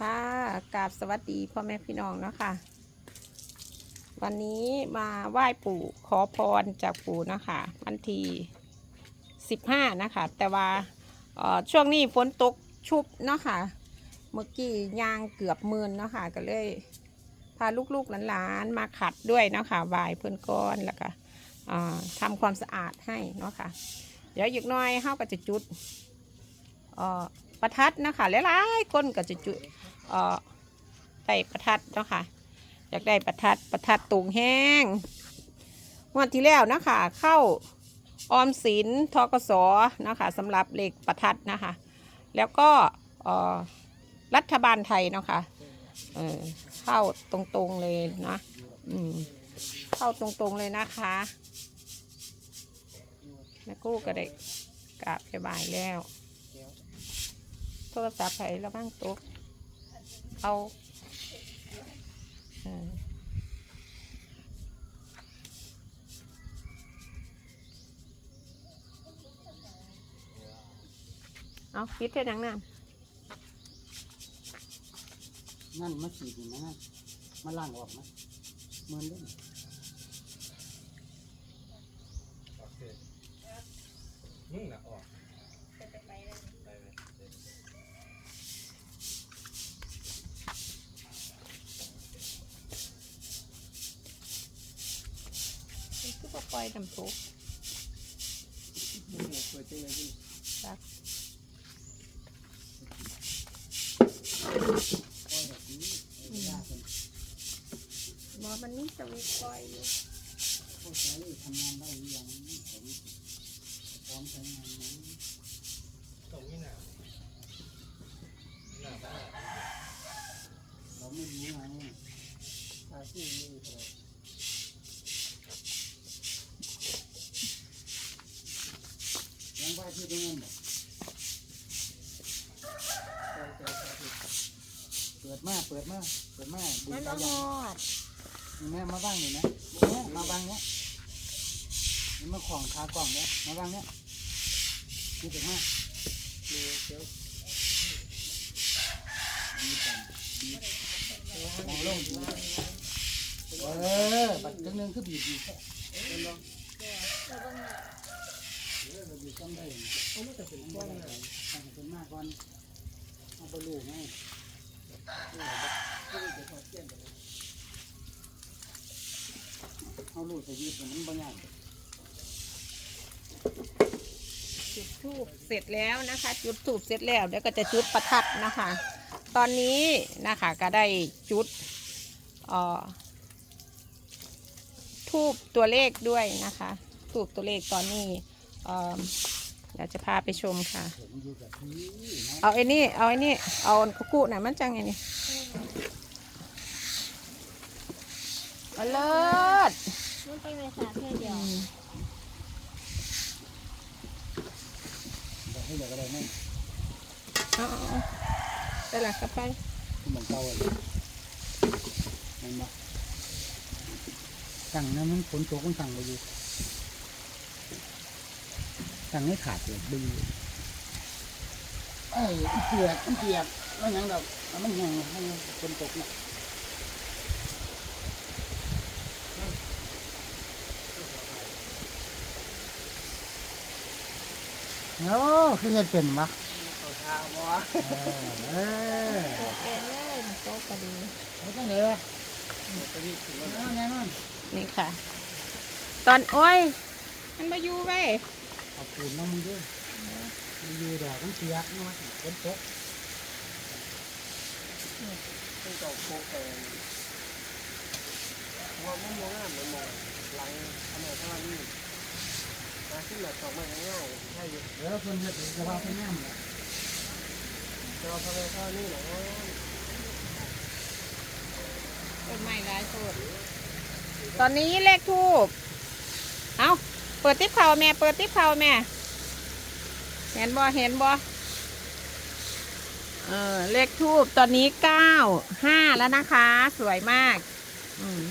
ค่ะกราบสวัสดีพ่อแม่พี่น้องเนาะคะวันนี้มาไหว้ปู่ขอพรจากปู่นะคะวันที่สิบห้านะคะ แต่ว่าช่วงนี้ฝนตกชุบเนาะค่ะ เมื่อกี้ยางเกือบหมื่นเนาะค่ะก็เลยพาลูกๆหลานๆมาขัดด้วยเนาะค่ะไหว้เพื่อนก้อนแล้วก็อ่า ทำความสะอาดให้เนาะค่ะ เดี๋ยวอีกหน้อยเฮาก็จะจุดประทัดนะคะหลายๆคนก็จะจุดเอ่อได้ประทัดเนาะค่ะอยากได้ประทัดประทัดตุงแห้งวันที่แล้วนะคะเข้าออมสินทกสนะคะสำหรับเหลขประทัดนะคะ แล้วก็รัฐบาลไทยเนาะคะเออเข้าตรงๆเลยนะอืมเข้าตรงๆเลยนะคะ แม่กู้ก็ได้กราบไปบายแล้วโทรศัพท์ไประบ้างตกเอาเอาคิดเท่านังน้ำนั่นมาฉีดนี่นะนั่นมาล่างออกนะเหมือนเล่น โอเค นุ่งหนักออกไปเลยคือว่าปล่อยน้ำตกเปิดเจอเลยครับปล่อยแบบนี้เอายากหมอมันนี่จะมีปล่อยอยู่พวกใช้ทำงานได้ยังผม ร้อมใช้งานไหมตรงนี้หนาวหนาวมากเราไม่รู้ไงอาชีพนี้เลยยังว่าที่ตรงนั้นบ่เปิดมาเปิดมาเปิดมาดูมันตาบ่ยอดแม่มาบ้างนี่นะแม่มาบ้างเนี้ยนี่มาของขากล่องเนี้ยมาบ้างเนี้ย นี่ถึงมาดีเจ้าดีกันดีมองลงดีเออบัดจังนึงคือบีบดีค่เป็นบ่เราบีบต้องได้เขาไม่จะเป็นก้อนอะไรให้เป็นมากก่อนเอาไปลูกให้เออบัดก็เลยจะทอดเสี้ยนไปเอาลูกใส่ยีบมันบ่ยาก จุดทูบเสร็จแล้วนะคะ จุดทูบเสร็จแล้วเดี๋ยวก็จะจุดประทัดนะคะ ตอนนี้นะคะก็ได้จุดออทูบตัวเลขด้วยนะคะทูบตัวเลขตอนนี้เดี๋ยวจะพาไปชมค่ะ เอาไอ้นี่ เอาไอ้นี่ เอากุกุน่ะมันจังไงนี่เอาเลิศมันเป็นภาษาเพื่อเดียว เดี๋ยวให้เดี๋ยวก็ได้ไหมเอาเอาเอาไปหลักกลับไปที่มันเก่าอะมันมาสั่งนะมันฝนตกมันสั่งไปอยู่สั่งให้ขาดเลยดึงเอ้ยมันเปียกมันเปียกแล้วยังดอกเอามันแห้งให้ฝนตกเนี่ย โอ้คือเฮ็ดเป็นปะเออเองเลยโต๊ะพอดีไม่ต้องเลยวะเอาแน่นอนนี่ค่ะ ตอนโอ้ย มันมาอยู่ไว้เอาปูนน้ำมือด้วยมาอยู่ดอกมันเปียเนาะฝนตกต้องตกโป๊กเองว่ามันมองอะมันมองหลังทำไมข้างนี้ มาขึ้นแบบตอกมาง่ายๆใช่อยู่เดี๋ยวเพิ่นเฮ็ดสภาพเป็นน้ำแหละเราทำไมข้านี้หรอต้นไม้ร้ายโทษตอนนี้เลขทูบเอาเปิดติ๊บเข่าแม่ เปิดติ๊บเข่าแม่ เห็นบ่เห็นบ่เออเลขทูบตอนนี้เก้าห้าแล้วนะคะ สวยมาก อืม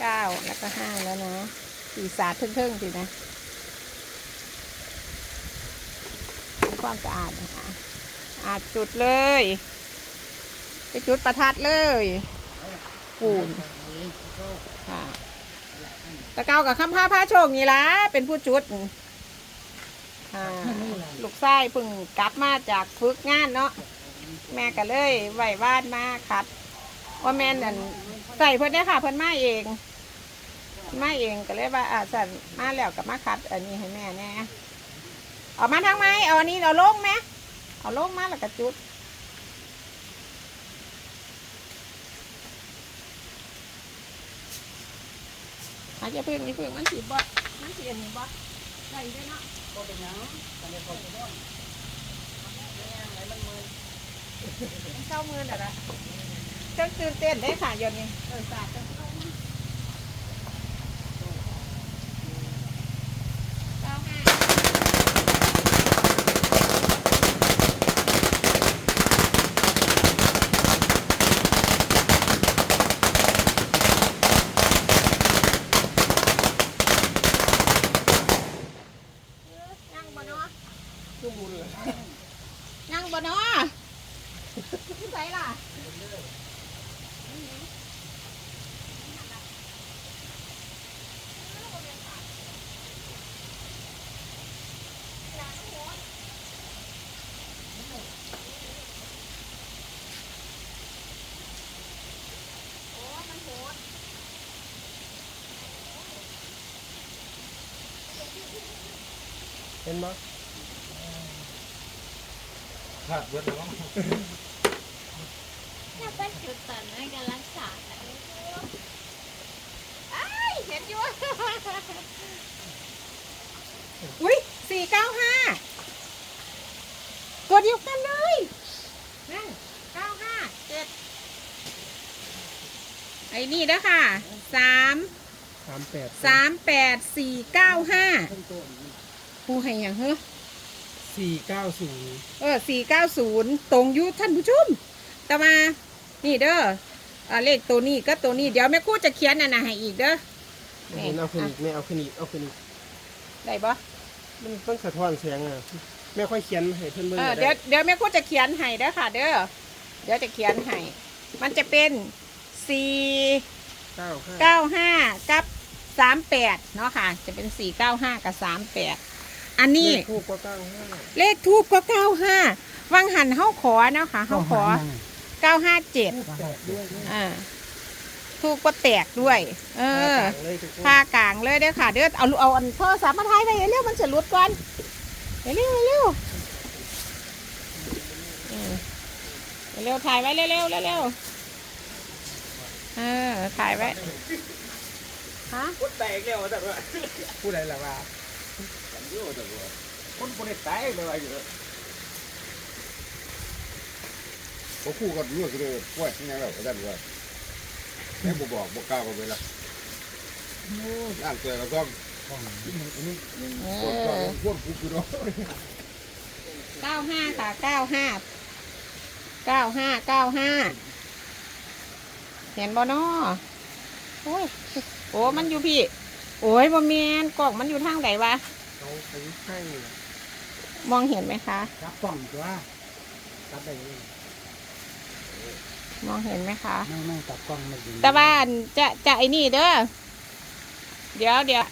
เก้าแล้วก็ห้าแล้วนะสี่ศาสตร์เทิงๆสินะความสะอาดนะคะอาดจุดเลย ไปจุดประทัดเลยปูนค่ะตะเกากับคำผ้าผ้าโชคนี่ละเป็นผู้จุดอ่าลูกไส้เพึ่งกลับมาจากฝึกงานเนาะแม่ก็เลยไหววาดมาคัดว่าแม่นั่น ใส่เพิ่นได้อค่ะเพิ่นมาเองมาเองก็เลยว่าอ่าสั่นมาแล้วกับมาคัด อันนี้ให้แม่แน่เอามาทางไหมเอาอันนี้เอาลงไหมเอาลงมาแล้วก็จุดอาจจะพึ่งนี่พึ่งมันสีบอมันสีอันนี้บอได้ด้วยเนาะก็เป็นหยังกันได้ก่อนก็ได้มันเข้ามือน่ะละเจ้าตื่นเต้นได้ค่ะเดี๋ยวนี้เออสาดจังเข้ามือเก้าห้านั่งบ่เนาะ ขึ้นบุญเลย นั่งบ่เนาะที่ไหนล่ะ เห็นปะขาดเบิดแล้วถ้าเป็นจุดตันในการรักษาแต่ไอ้ายเห็นอยู่อุ้ยสี่เก้าห้าตัวเดียวกันเลยนั่นเก้าห้าเจ็ดไอ้นี่นะค่ะสามสามแปดสามแปดสี่เก้าห้า ผู้ให้อย่างเฮ้อสี่เก้าศูนย์เออสี่เก้าศูนย์ตรงอยู่ท่านผู้ชมแต่มานี่เด้ออ่าเลขตัวนี้ก็ตัวนี้เดี๋ยวแม่ครู่จะเขียนน่ะนะให้อีกเด้อเห็นเอาขึ้นอีกไม่เอาขึ้นอีกเอาขึ้นอีกได้ปะมันต้องสะท้อนแสงอะไม่ค่อยเขียนให้เพื่อนเบิ่งเออก็เดี๋ยวได้เดี๋ยวแม่ครู่จะเขียนให้เด้อค่ะ เด้อเดี๋ยวจะเขียนให้มันจะเป็นสี่เก้าห้าเก้าห้ากับสามแปดเนาะค่ะ จะเป็นสี่เก้าห้ากับสามแปด อันนี้เลขคู่ก็เก้าห้าเลขทูบก็เก้าห้าวังหันเฮาขอเนาะค่ะเฮาขอเก้าห้าเจ็ดแตกด้วยอ่าทูบก็แตกด้วย เออต่างเลยทุกคนผ้ากลางเลยเด้อค่ะ เด้อเอาเอาอันโทรศัพท์มาถ่ายไปเร็วๆมันจะหลุดก่อนเร็วๆเร็วๆอืมเร็วๆถ่ายไว้เร็วๆเร็วๆเออถ่ายไว้ฮะ พูดแตกแล้วแต่ว่าพูดอะ ไรล่ะว่าคนคนแตกเลยว่าอยู่ผมคู่กันรู้กันเลยว่าที่ไหนเราก็ได้ว่าแม่บอกบอกกล้ากันไปละอ่านเจอแล้วก็เอพวกอพวกกูคือเนาะเก้าห้าค่ะเก้าห้าเก้าห้าเก้าห้าเห็นบ่นอโอ้ยโอ้มันอยู่พี่ โอ้ยบ่แมนกล่องมันอยู่ทางไหนวะ เขาไปให้มองเห็นไหมคะ จับกล่องตัวจับได้เลยมองเห็นไหมคะ ไม่ไม่จับกล้องไม่ดีแต่ว่าจะจะไอ้นี่เด้อ เดี๋ยวเดี๋ยว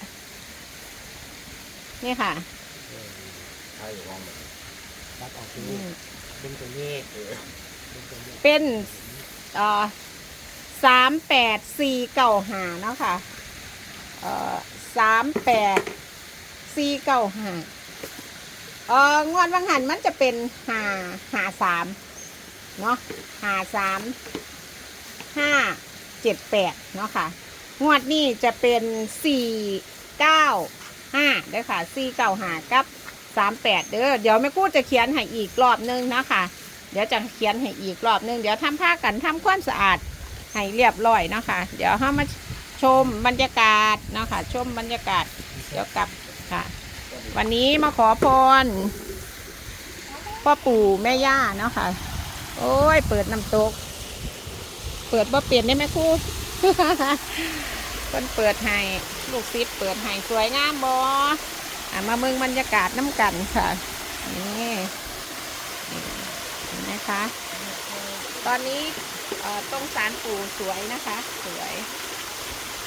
นี่ค่ะใช่ของจับออกอืทีมเป็นตัวเลขเป็นตัวเลขเป็นเอ่อสามแปดสี่เก้าหาเนาะค่ะ เอ่อสามแปด สี่เก้าห้าเอองวดวังหันมันจะเป็นหาหาสามเนาะหาสามห้าเจ็ดแปดเนาะค่ะ งวดนี้จะเป็นสี่เก้าห้าเด้อค่ะสี่เก้าห้ากับสามแปดเด้อเดี๋ยวแม่กู้จะเขียนให้อีกรอบนึงนะค่ะเดี๋ยวจะเขียนให้อีกรอบนึงเดี๋ยวทำผ้ากันทำความสะอาดให้เรียบร้อยนะคะเดี๋ยวเรามาชมบรรยากาศนะคะชมบรรยากาศ เดี๋ยวกลับ ค่ะ วันนี้มาขอพรพ่อปู่แม่ย่าเนาะค่ะ โอ้ย เปิดน้ำตก เปิดบ่เปลี่ยนได้ไหมครูเพิ่นเปิดให้ลูกซิปเปิดให้สวยงามบอะมาเมืองบรรยากาศน้ำกันค่ะนี่นี่เห็นไหมคะ ตอนนี้เอ่อตรงสารปู่สวยนะคะ สวย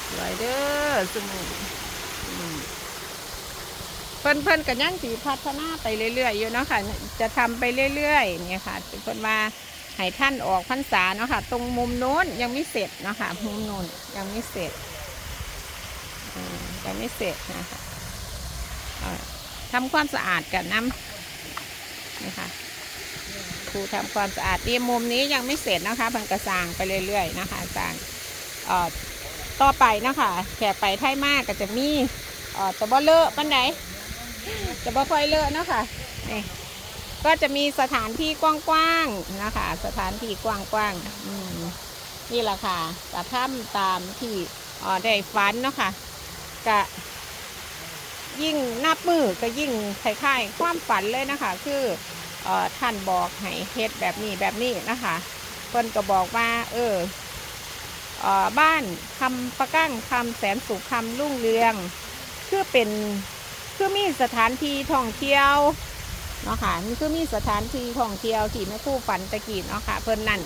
สวยเด้อสมุน เพิ่นเพิ่นกันยังสีพัฒนาไปเรื่อยๆอยู่เนาะค่ะ จะทำไปเรื่อยๆเนี่ยค่ะเพิ่นมาให้ท่านออกพรรษาเนาะค่ะ ตรงมุมโน้นยังไม่เสร็จเนาะค่ะมุมโน้นยังไม่เสร็จยังไม่เสร็จนะคะอ่าทำความสะอาดกันน้ำนี่ค่ะครูทำความสะอาดดีมุมนี้ยังไม่เสร็จนะคะพิ่งกระสางไปเรื่อย ๆ นะคะสางต่อไปนะคะแขกไปไทยมากก็จะมีเอ่อแต่บ่เลอะปันไหน จะบ่ค่อยเลอะเนาะค่ะนี่ก็จะมีสถานที่กว้างๆนะคะ สถานที่กว้างๆอืนี่แหละค่ะจะทำตามที่อ่อได้ฝันเนาะค่ะกะยิ่งนับมือก็ยิ่งคล้ายๆความฝันเลยนะคะ คือออท่านบอกให้เฮ็ดแบบนี้แบบนี้นะคะเพิ่นก็บอกว่า เอออบ้านคำประกั้งคำแสนสุขคำรุ่งเรือง คือเป็น คือมีสถานที่ท่องเที่ยวเนาะค่ะนี่คือมีสถานที่ท่องเที่ยวที่แม่คู่ฝันตะกี้เนาะค่ะ เพิ่นนั่น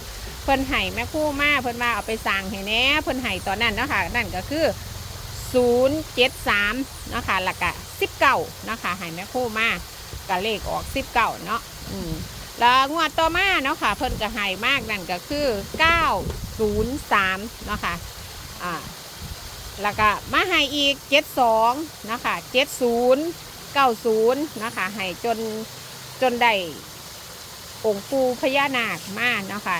เพิ่นให้แม่คู่มาเพิ่นว่าเอาไปสร้างให้แหน่เพิ่นให้ตอนนั้นเนาะค่ะนั่นก็คือ 073เนาะค่ะแล้วก็19นาะค่ะให้แม่คู่มาก็เลขออก19เนาะอืมแล้วงวดต่อมาเนาะค่ะ เพิ่นก็ให้มากนั่นก็คือ 903เนาะค่ะอ่า แล้วก็มาให้อีก 72 นะคะ 70 90 นะคะ ให้จนจนได้องค์ปูพญานาคมาเนะคะ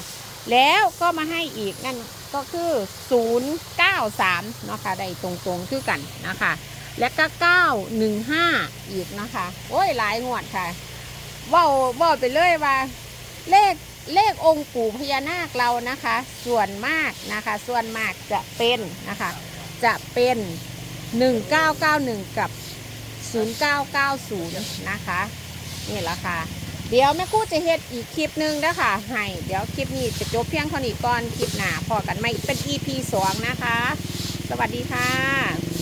แล้วก็มาให้อีกนั่นก็คือ 093เนาะคะ ได้ตรงๆคือกันนะคะ และก็ 915 อีกนะคะ โอ้ยหลายงวดค่ะว่าว่าไปเลยว่าเลขเลของค์ปู่พญานาคเรานะคะ ส่วนมากนะคะ ส่วนมากจะเป็นนะคะ จะเป็น 1991 กับ 0990 นะคะ นี่แหละค่ะ เดี๋ยวแม่คู่จะเฮ็ดอีกคลิปหนึงนะคะให้เดี๋ยวคลิปนี้จะจบเพียงเท่านี้ก่อน คลิปหน้าพอกันไม่เป็น EP 2 นะคะ สวัสดีค่ะ